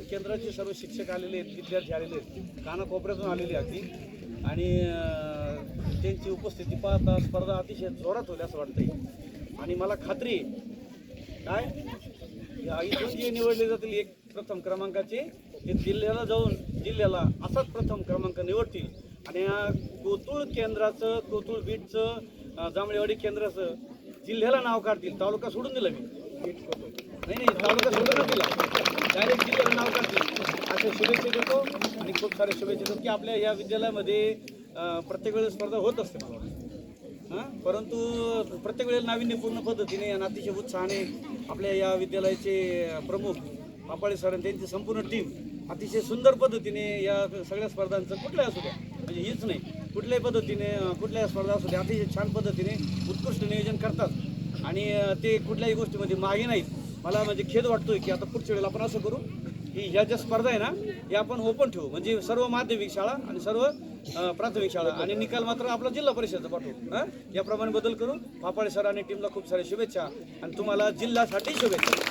केंद्राचे सर्व शिक्षक आलेले आहेत विद्यार्थी आलेले आहेत. कानाकोपऱ्यातून आलेले अगदी आणि त्यांची उपस्थिती पाहता स्पर्धा अतिशय जोरात होईल असं वाटतंय. आणि मला खात्री आहे काय? या इथून जे निवडले जातील एक प्रथम क्रमांकाचे. ते जिल्ह्याला जाऊन जिल्ह्याला असाच प्रथम क्रमांक निवडतील. आणि या कोतुळ केंद्राचं कोतुळ बीटचं जांभळेवाडी केंद्राचं जिल्ह्याला नाव काढतील. तालुका सोडून दिला मी. नाही नाही तालुका सोडून दिला. काढतील शुभेच्छा देतो आणि खूप साऱ्या शुभेच्छा देतो की आपल्या या विद्यालयामध्ये प्रत्येक वेळेस स्पर्धा होत असते मला हां? परंतु प्रत्येक वेळेला नाविन्यपूर्ण पद्धतीने आणि अतिशय उत्साहाने आपल्या या विद्यालयाचे प्रमुख पापाळे सर आणि त्यांची संपूर्ण टीम अतिशय सुंदर पद्धतीने या सगळ्या स्पर्धांचं कुठल्या असू द्या म्हणजे हीच नाही. कुठल्याही पद्धतीने कुठल्याही स्पर्धा असू द्या अतिशय छान पद्धतीने उत्कृष्ट नियोजन करतात. आणि ते कुठल्याही गोष्टीमध्ये मागे नाहीत. मला म्हणजे खेद वाटतोय की आता पुढच्या वेळेला आपण असं करू. की ह्या ज्या स्पर्धा आहे ना या आपण ओपन ठेवू. म्हणजे सर्व माध्यमिक शाळा आणि सर्व प्राथमिक शाळा. आणि निकाल मात्र आपला जिल्हा परिषदचा पाठवू. हां? याप्रमाणे बदल करून पापाळे सर आणि टीमला खूप साऱ्या शुभेच्छा आणि तुम्हाला जिल्ह्यासाठी शुभेच्छा.